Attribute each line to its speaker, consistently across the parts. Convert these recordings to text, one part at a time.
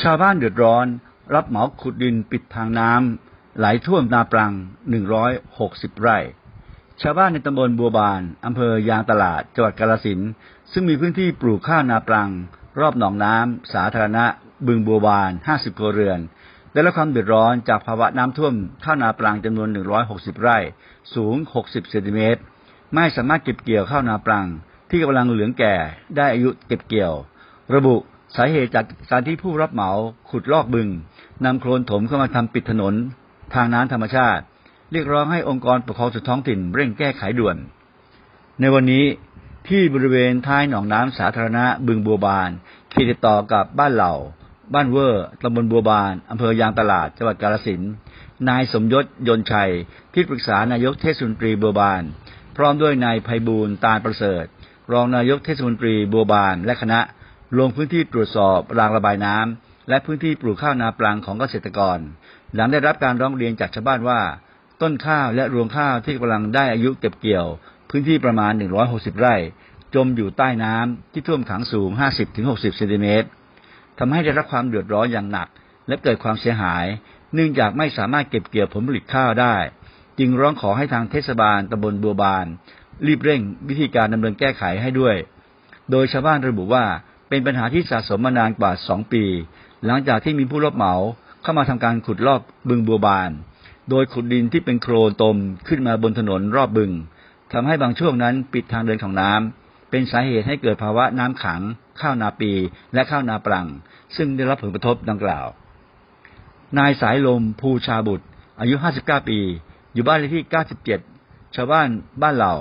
Speaker 1: ชาวบ้านเดือดร้อน รับเหมาขุดดินปิดทางน้ำไหลท่วมนาปรัง 160 ไร่ ชาวบ้านในตำบลบัวบานอำเภอยางตลาดจังหวัดกาฬสินซึ่งมีพื้นที่ปลูกข้าวนาปรัง รอบหนองน้ำสาธารณะ บึงบัวบาน 50 ครัวเรือนได้รับความเดือดร้อนจากภาวะน้ำท่วมข้าวนาปรังจำนวน 160 ไร่ สูง 60 เซนติเมตร ไม่สามารถเก็บเกี่ยวข้าวนาปรัง ที่กำลังเหลืองแก่ได้อายุเก็บเกี่ยว ระบุ สาเหตุจากการที่ผู้รับเหมาขุดลอกบึงนำโคลนถมเข้ามาทำปิดถนน ทางน้ำธรรมชาติ เรียกร้องให้องค์กรปกครองส่วนท้องถิ่นเร่งแก้ไขด่วน ในวันนี้ที่บริเวณท้ายหนองน้ำสาธารณะบึงบัวบานเขตติดต่อกับบ้านเหล่า บ้านเวอร์ตำบลบัวบานอำเภอยางตลาดจังหวัดกาฬสินธุ์นายสมยศยนชัย ที่ปรึกษานายกเทศมนตรีบัวบาน พร้อมด้วยนายไพบูลตาลประเสริฐ รองนายกเทศมนตรีบัวบานและคณะ ลงพื้นที่ตรวจสอบรางระบายน้ำและพื้นที่ปลูกข้าวนาปลังของเกษตรกร หลังได้รับการร้องเรียนจากชาวบ้านว่า ต้นข้าวและรวงข้าวที่กำลังได้อายุเก็บเกี่ยว พื้นที่ประมาณ 160 ไร่ จมอยู่ใต้น้ำที่ท่วมขังสูง 50-60เซนติเมตรทำให้ได้รับความเดือดร้อนอย่างหนัก และเกิดความเสียหาย เนื่องจากไม่สามารถเก็บเกี่ยวผลผลิตข้าวได้ จึงร้องขอให้ทางเทศบาลตำบลบัวบาน รีบเร่งวิธีการดำเนินแก้ไขให้ด้วย โดยชาวบ้านระบุว่า เป็นปัญหาที่สะสมมานานกว่า2ปี หลังจากที่มีผู้รับเหมาเข้ามาทำการขุดลอกบึงบัวบาน โดยขุดดินที่เป็นโคลนตมขึ้นมาบนถนนรอบบึงทำให้บางช่วงนั้นปิดทางเดินของน้ำเป็นสาเหตุให้เกิดภาวะน้ำขัง ข้าวนาปีและข้าวนาปรัง ซึ่งได้รับผลกระทบดังกล่าว นายสายลมภูชาบุตร อายุ 59 ปี อยู่บ้านเลขที่ 97 ชาวบ้านบ้านเหล่า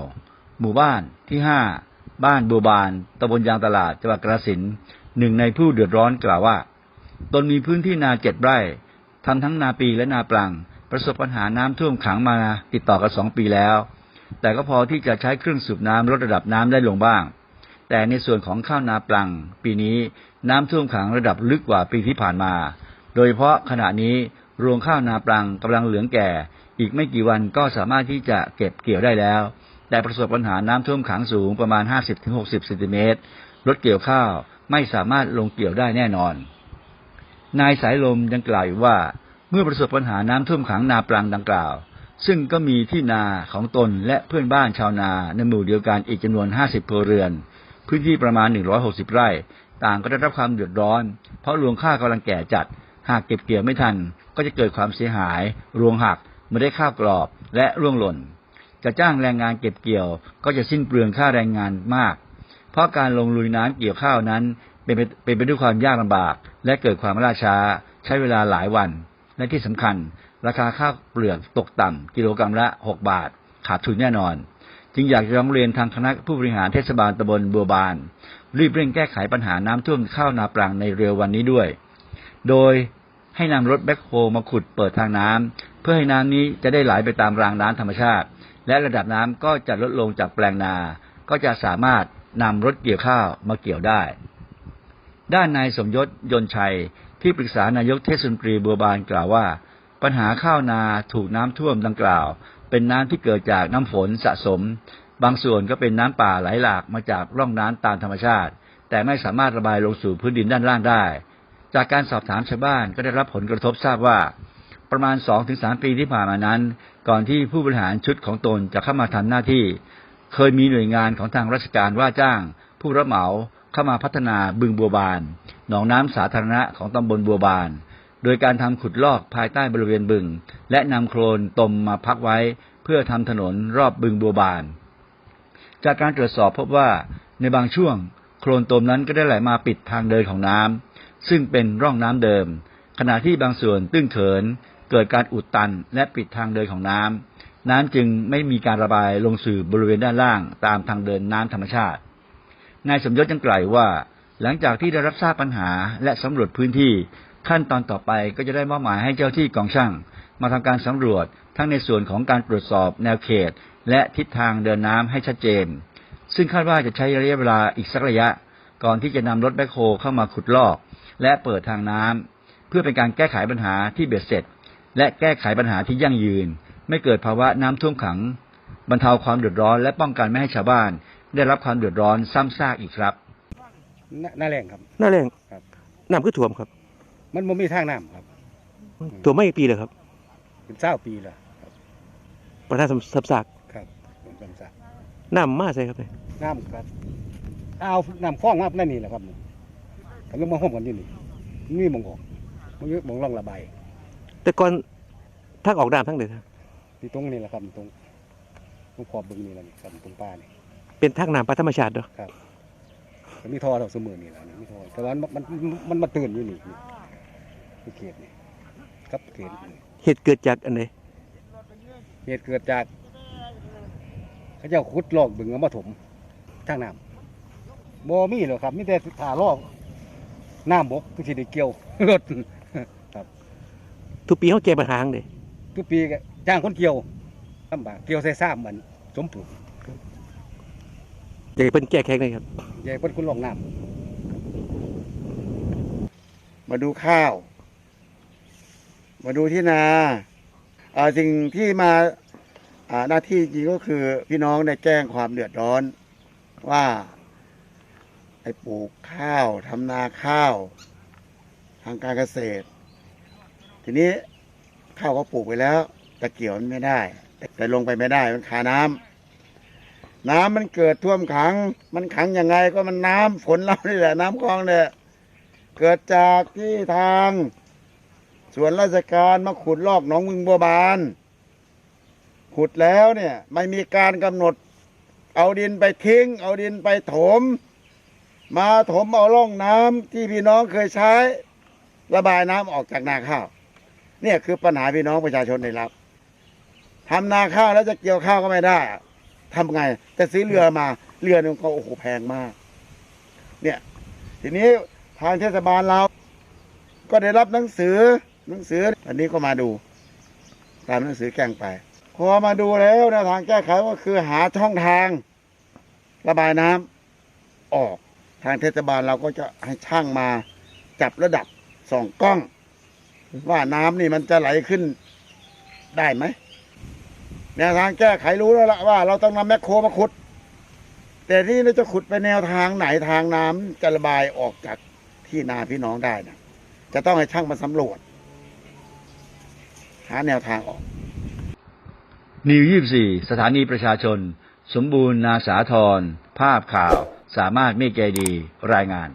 Speaker 1: หมู่บ้านที่ 5 บ้านบัวบานตำบลยางตลาดจังหวัดกระสินหนึ่งในผู้เดือดร้อนกล่าวว่า ตนมีพื้นที่นาเจ็ดไร่ทำทั้งนาปีและนาปลัง ประสบปัญหาน้ำท่วมขังมาติดต่อกันสองปีแล้ว แต่ก็พอที่จะใช้เครื่องสูบน้ำลดระดับน้ำได้ลงบ้าง แต่ในส่วนของข้าวนาปลัง ปีนี้น้ำท่วมขังระดับลึกกว่าปีที่ผ่านมา โดยเฉพาะขณะนี้รวงข้าวนาปลังกำลังเหลืองแก่ อีกไม่กี่วันก็สามารถที่จะเก็บเกี่ยวได้แล้ว แต่ประสบปัญหาน้ำท่วมขังสูงประมาณ 50-60เซนติเมตรรถเกี่ยวข้าวไม่สามารถลงเกี่ยวได้แน่นอน นายสายลมยังกล่าวอีกว่า เมื่อประสบปัญหาน้ำท่วมขังนาปลังดังกล่าว ซึ่งก็มีที่นาของตนและเพื่อนบ้านชาวนาในหมู่เดียวกันอีกจำนวน 50ครัวเรือน พื้นที่ประมาณ 160 ไร่ ต่างก็ได้รับความเดือดร้อน เพราะรวงข้าวกำลังแก่จัด หากเก็บเกี่ยวไม่ทัน ก็จะเกิดความเสียหาย รวงหักไม่ได้ข้าวกรอบและร่วงหล่น จะจ้างแรงงานเก็บเกี่ยว ก็จะสิ้นเปลืองค่าแรงงานมาก เพราะการลงลุยน้ำเกี่ยวข้าวนั้นเป็นไปเป็นไปด้วยความยากลำบาก และเกิดความล่าช้า ใช้เวลาหลายวัน และที่สำคัญ ราคาข้าวเปลือกตกต่ำกิโลกรรัมละ 6 บาท ขาดทุนแน่นอน จึงอยากจะร้องเรียนทางคณะผู้บริหารเทศบาลตำบลบัวบาน รีบเร่งแก้ไขปัญหาน้ำท่วมข้าวนาปรังในเร็ววันนี้ด้วย โดยให้นำรถแบ็คโฮมาขุดเปิดทางน้ำเพื่อให้น้ำนี้จะได้ไหลไปตามรางน้ำธรรมชาติ และระดับน้ำก็จะลดลงจากแปลงนา ก็จะสามารถนำรถเกี่ยวข้าวมาเกี่ยวได้ ด้านนายสมยศยนชัยที่ปรึกษานายกเทศมนตรีบัวบานกล่าวว่า ปัญหาข้าวนาถูกน้ำท่วมดังกล่าว เป็นน้ำที่เกิดจากน้ำฝนสะสม บางส่วนก็เป็นน้ำป่าไหลหลากมาจากร่องน้ำตามธรรมชาติ แต่ไม่สามารถระบายลงสู่พื้นดินด้านล่างได้ จากการสอบถามชาวบ้านก็ได้รับผลกระทบทราบว่า ประมาณ 2-3 ปีที่ผ่านมานั้น ก่อนที่ผู้บริหารชุดของตนจะเข้ามาทำหน้าที่ เคยมีหน่วยงานของทางราชการว่าจ้าง ผู้รับเหมาเข้ามาพัฒนาบึงบัวบาน หนองน้ำสาธารณะของตำบลบัวบาน โดยการทำขุดลอกภายใต้บริเวณบึง และนำโคลนตมมาพักไว้ เพื่อทำถนนรอบบึงบัวบาน จากการตรวจสอบพบว่าในบางช่วงโคลนตมนั้นก็ได้ไหลมาปิดทางเดินของน้ำซึ่งเป็นร่องน้ำเดิม ขณะที่บางส่วนตื้นเขิน เกิดการอุดตันและปิดทางเดินของน้ำน้ำจึงไม่มีการระบายลงสู่บริเวณด้านล่างตามทางเดินน้ำธรรมชาตินายสมยศยังกล่าวว่า หลังจากที่ได้รับทราบปัญหาและสำรวจพื้นที่ขั้นตอนต่อไปก็จะได้มอบหมายให้เจ้าที่กองช่าง มาทำการสำรวจทั้งในส่วนของการตรวจสอบแนวเขต และทิศทางเดินน้ำให้ชัดเจน ซึ่งคาดว่าจะใช้ระยะเวลาอีกสักระยะ ก่อนที่จะนำรถแบคโฮเข้ามาขุดลอก และเปิดทางน้ำเพื่อเป็นการแก้ไขปัญหาที่เบ็ดเสร็จ และแก้ไขปัญหาที่ยั่งยืน ไม่เกิดภาวะน้ำท่วมขัง บรรเทาความเดือดร้อน และป้องกันไม่ให้ชาวบ้าน ได้รับความเดือดร้อนซ้ำซากอีกครับ
Speaker 2: หน้าหน้าแรงครับ
Speaker 3: หน้าแรง
Speaker 2: ครับ
Speaker 3: น้ำคือท่วมครับ
Speaker 2: มันบ่มีทางน้ำครับ
Speaker 3: ตัวไม่กี่ปีเลยครับ
Speaker 2: เป็นเจ้าปีแล้วครับ
Speaker 3: ประธานสับสาก
Speaker 2: ครับผมจำสัก
Speaker 3: น้ำมาใส่ครับเนี่ย
Speaker 2: น้ำครับเอาน้ำคลองมานั่นนี่แหละครับก็ลงมาห้อมกันอยู่นี่มีหมองออกมันมีหมองร่องระบาย
Speaker 3: แต่ก่อนทางออกน้ำทั้งเดียครับ
Speaker 2: ที่ตรงนี้แหละครับตรงตรงขอบบึงนี่แหละนี่ครับตรงป้านี่
Speaker 3: เป็นทางน้ำปลาธรรมชาติเนาะ
Speaker 2: ก็มีท่อเราเสมอนี่แหละนี่มีท่อแต่ว่ามันมันมันมาตื่นอยู่นี่นี่ที่เขตนี่ครับเขตนี่
Speaker 3: เหตุเกิดจากอันไหน
Speaker 2: เหตุเกิดจากเขาเจ้าขุดลอกบึงเอามาถมทางน้ำบ่มีหรอกครับมีแต่ถาลอกน้ำบกที่สิได้เกี่ยวรถ
Speaker 3: ทุกปีเขาแก้ปัญหาจั่งเดย
Speaker 2: ทุกปีก็จ้างคนเกี่ยวลำบากเกี่ยวใส่ซ้ำมันสมปลูก
Speaker 3: อยากให้เป็นแก้แค้นเลยครับ
Speaker 2: ใหญ่เพิ่นคุณลองน้
Speaker 4: มาดูข้าว มาดูที่นาอ่าสิ่งที่มาอ่าหน้าที่จริงก็คือพี่น้องได้แจ้งความเดือดร้อน ว่าไอ้ปลูกข้าวทำนาข้าว ทางการเกษตร ทีนี้ข้าวก็ปลูกไปแล้วแต่เกี่ยวมันไม่ได้ แต่ลงไปไม่ได้มันขาน้ำน้ำมันเกิดท่วมขัง มันขังยังไงก็มันน้ำฝนเรานี่แหละ น้ำคลองเนี่ยเกิดจากที่ทางส่วนราชการมาขุดลอกหนองมึงบัวบาน ขุดแล้วเนี่ย ไม่มีการกำหนด เอาดินไปทิ้ง เอาดินไปถม มาถมเอาร่องน้ำที่พี่น้องเคยใช้ ระบายน้ำออกจากนาข้าว เนี่ยคือปัญหาพี่น้องประชาชนได้รับทำนาข้าวแล้วจะเกี่ยวข้าวก็ไม่ได้ทำไง แต่ซื้อเรือมาเรือนึงก็โอ้โหแพงมาก เนี่ย ทีนี้ทางเทศบาลเรา ก็ได้รับหนังสือหนังสือ อันนี้ก็มาดู ตามหนังสือแก้งไป พอมาดูแล้วแนวทางแก้ไขก็คือหาช่องทาง ระบายน้ำออกทางเทศบาลเราก็จะให้ช่างมาจับระดับส่องกล้อง ว่าน้ำนี่มันจะไหลขึ้นได้ไหมแนวทางแก้ไขรู้แล้วละว่า เราต้องนำแมคโครมาขุด แต่นี่เราจะขุดไปแนวทางไหนทางน้ำจะระบายออกจากที่นาพี่น้องได้นะจะต้องให้ช่างมาสำรวจ หาแนวทางออก
Speaker 1: นิว24สถานีประชาชน สมบูรณ์นาสาธรภาพข่าว สามารถเมฆใจดีรายงาน